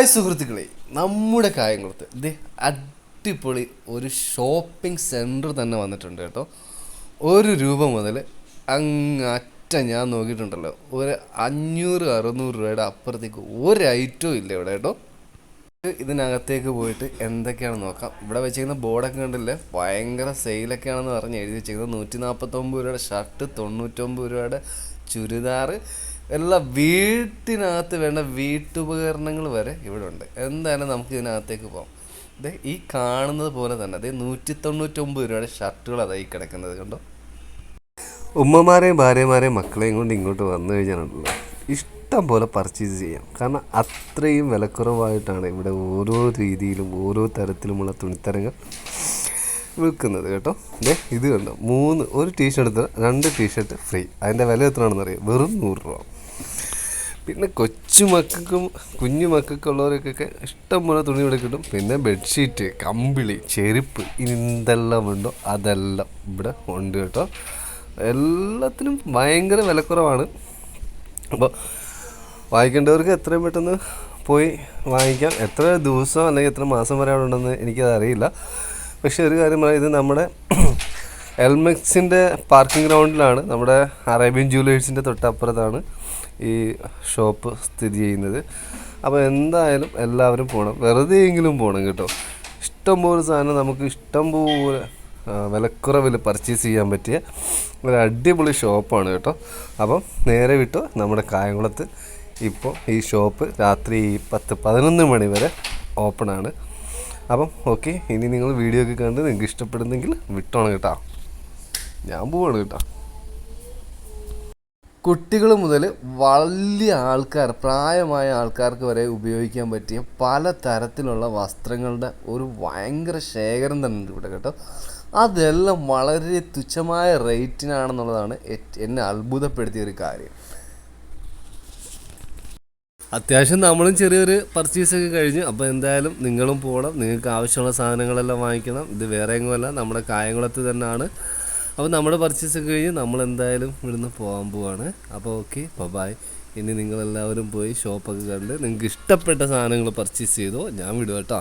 Hi സുഹൃത്തുക്കളെ നമ്മുടെ കായംകുളത്ത് ഇത് അടിപൊളി ഒരു ഷോപ്പിംഗ് സെന്റർ തന്നെ വന്നിട്ടുണ്ട് കേട്ടോ. ഒരു രൂപ മുതൽ അങ്ങറ്റ ഞാൻ നോക്കിയിട്ടുണ്ടല്ലോ. ഒരു അഞ്ഞൂറ് അറുന്നൂറ് രൂപയുടെ അപ്പുറത്തേക്ക് ഒരു ഐറ്റവും ഇല്ല ഇവിടെ കേട്ടോ. ഇതിനകത്തേക്ക് പോയിട്ട് എന്തൊക്കെയാണെന്ന് നോക്കാം. ഇവിടെ വെച്ചിരിക്കുന്ന ബോർഡൊക്കെ കണ്ടില്ലേ? ഭയങ്കര സെയിലൊക്കെയാണെന്ന് പറഞ്ഞ് എഴുതി വെച്ചിരിക്കുന്നത്. നൂറ്റി നാൽപ്പത്തൊമ്പത് രൂപയുടെ ഷർട്ട് തൊണ്ണൂറ്റൊമ്പത് രൂപയുടെ ചുരിദാർ എല്ലാം വീട്ടിനകത്ത് വേണ്ട വീട്ടുപകരണങ്ങൾ വരെ ഇവിടെ ഉണ്ട്. എന്തായാലും നമുക്ക് ഇതിനകത്തേക്ക് പോകാം ദേ ഈ കാണുന്നത് പോലെ തന്നെ അതേ നൂറ്റി തൊണ്ണൂറ്റൊമ്പത് രൂപയുടെ ഷർട്ടുകൾ അതായി കിടക്കുന്നത് കണ്ടോ? ഉമ്മമാരെയും ഭാര്യമാരെയും മക്കളെയും കൊണ്ട് ഇങ്ങോട്ട് വന്നു കഴിഞ്ഞാൽ ഇഷ്ടം പോലെ പർച്ചേസ് ചെയ്യാം. കാരണം അത്രയും വിലക്കുറവായിട്ടാണ് ഇവിടെ ഓരോ രീതിയിലും ഓരോ തരത്തിലുമുള്ള തുണിത്തരങ്ങൾ വിൽക്കുന്നത് കേട്ടോ. ദേ ഇത് കണ്ടോ മൂന്ന് ഒരു ടീഷർട്ട് രണ്ട് ടീഷർട്ട് ഫ്രീ അതിന്റെ വില എത്രയാണെന്ന് അറിയാം വെറും നൂറ് രൂപ. പിന്നെ കൊച്ചു മക്കൾക്കും കുഞ്ഞു മക്കൾക്കുള്ളവർക്കൊക്കെ ഇഷ്ടം പോലെ തുണി ഇവിടെ കിട്ടും. പിന്നെ ബെഡ്ഷീറ്റ് കമ്പിളി ചെരുപ്പ് ഇനി എന്തെല്ലാം ഉണ്ടോ അതെല്ലാം ഇവിടെ ഉണ്ട് കേട്ടോ. എല്ലാത്തിനും ഭയങ്കര വിലക്കുറവാണ്. അപ്പോൾ വായിക്കേണ്ടവർക്ക് എത്രയും പെട്ടെന്ന് പോയി വാങ്ങിക്കാം. എത്ര ദിവസം അല്ലെങ്കിൽ എത്ര മാസം വരെ അവിടെ ഉണ്ടെന്ന് എനിക്കത് അറിയില്ല പക്ഷേ ഒരു കാര്യം പറയാം ഇത് നമ്മുടെ എൽമെക്സിന്റെ പാർക്കിംഗ് ഗ്രൗണ്ടിലാണ് നമ്മുടെ അറേബ്യൻ ജുവലേഴ്സിന്റെ തൊട്ടപ്പുറത്താണ് ഈ ഷോപ്പ് സ്ഥിതി ചെയ്യുന്നത്. അപ്പോൾ എന്തായാലും എല്ലാവരും പോകണം വെറുതെ എങ്കിലും പോകണം കേട്ടോ. ഇഷ്ടംപോലെ സാധനം നമുക്ക് ഇഷ്ടംപോലെ വിലക്കുറവിൽ പർച്ചേസ് ചെയ്യാൻ പറ്റിയ ഒരു അടിപൊളി ഷോപ്പാണ് കേട്ടോ. അപ്പം നേരെ വിട്ടു നമ്മുടെ കായംകുളത്ത്. ഇപ്പോൾ ഈ ഷോപ്പ് രാത്രി പത്ത് പതിനൊന്ന് മണി വരെ ഓപ്പണാണ് അപ്പം ഓക്കെ ഇനി നിങ്ങൾ വീഡിയോ ഒക്കെ കണ്ട് നിങ്ങൾക്ക് ഇഷ്ടപ്പെടുന്നെങ്കിൽ വിട്ടോണം കേട്ടോ. ഞാൻ പോവാണ് കേട്ടോ. കുട്ടികൾ മുതൽ വലിയ ആൾക്കാർ പ്രായമായ ആൾക്കാർക്ക് വരെ ഉപയോഗിക്കാൻ പറ്റിയ പല തരത്തിലുള്ള വസ്ത്രങ്ങളുടെ ഒരു ഭയങ്കര ശേഖരം തന്നെ ഉണ്ട് ഇവിടെ കേട്ടോ. അതെല്ലാം വളരെ തുച്ഛമായ റേറ്റിനാണെന്നുള്ളതാണ് എന്നെ അത്ഭുതപ്പെടുത്തിയ ഒരു കാര്യം. അത്യാവശ്യം നമ്മളും ചെറിയൊരു പർച്ചേസ് ഒക്കെ കഴിഞ്ഞു. അപ്പോൾ എന്തായാലും നിങ്ങളും പോകണം നിങ്ങൾക്ക് ആവശ്യമുള്ള സാധനങ്ങളെല്ലാം വാങ്ങിക്കണം. ഇത് വേറെ എങ്ങുമല്ല. നമ്മുടെ കായംകുളത്ത് തന്നെയാണ്. അപ്പോൾ നമ്മുടെ പർച്ചേസ് ഒക്കെ കഴിഞ്ഞ് നമ്മൾ എന്തായാലും ഇവിടുന്ന് പോകാൻ പോവാണ്. അപ്പോൾ ഓക്കെ ബൈ ഇനി നിങ്ങളെല്ലാവരും പോയി ഷോപ്പൊക്കെ കണ്ട് നിങ്ങൾക്ക് ഇഷ്ടപ്പെട്ട സാധനങ്ങൾ പർച്ചേസ് ചെയ്തോ ഞാൻ വിടും കേട്ടോ